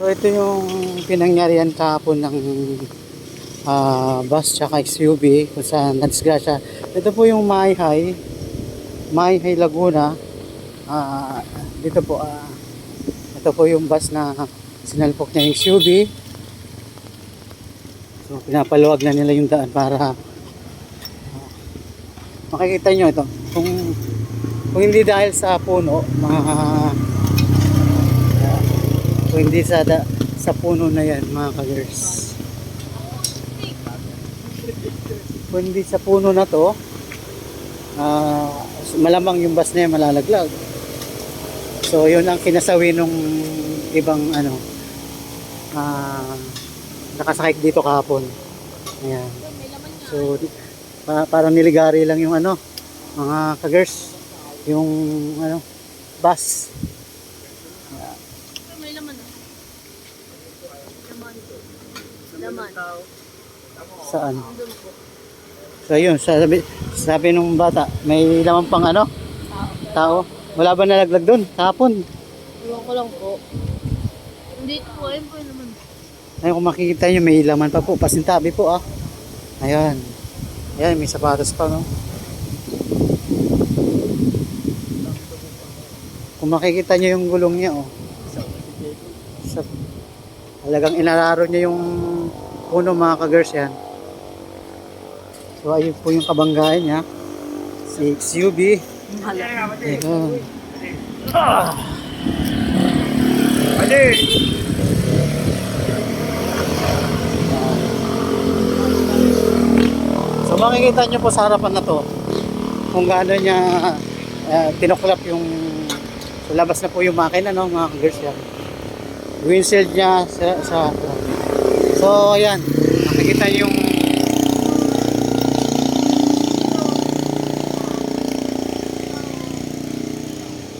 So ito yung pinangyarihan kahapon ng ah, bus tsaka XUV kung saan nadisgrasya. Ito po yung Mayhay, Mayhay Laguna. Ah, dito po, ah, ito po yung bus na sinalpok niya yung XUV. So pinapaluwag na nila yung daan para ah, makikita nyo ito. Kung, kung hindi dahil sa puno, mga kung hindi sa da, sa puno na yan mga ka-girls. Kung hindi sa puno na to, ah, malamang yung bus na yan malalaglag. So yun ang kinasawi nung ibang ano, ah, nakasakay dito kahapon. Ayan. So pa, parang niligari lang yung ano, mga ka-girls, yung ano, bus. May laman. Laman. Saan? So yun, sabi, sabi nung bata, may laman pang ano? Tao. Wala ba nalaglag doon? Kahapon. Iwan ko lang po. Hindi po. Ayun po yung laman. Ayun kung makikita nyo, may laman pa po. Pasintabi po ah. Ayan. Ayan, may sapatos pa no. Kung makikita nyo yung gulong niya oh. Sa, talagang inararo niya yung puno mga ka-girls yan. So ayun po yung kabanggaan niya. Si. Mahala. Ayun. So makikita nyo po sa harapan na to kung gaano niya uh, tinuklap yung labas na po yung makina no mga girls yan. Windshield niya sa, sa so ayan. Makikita yung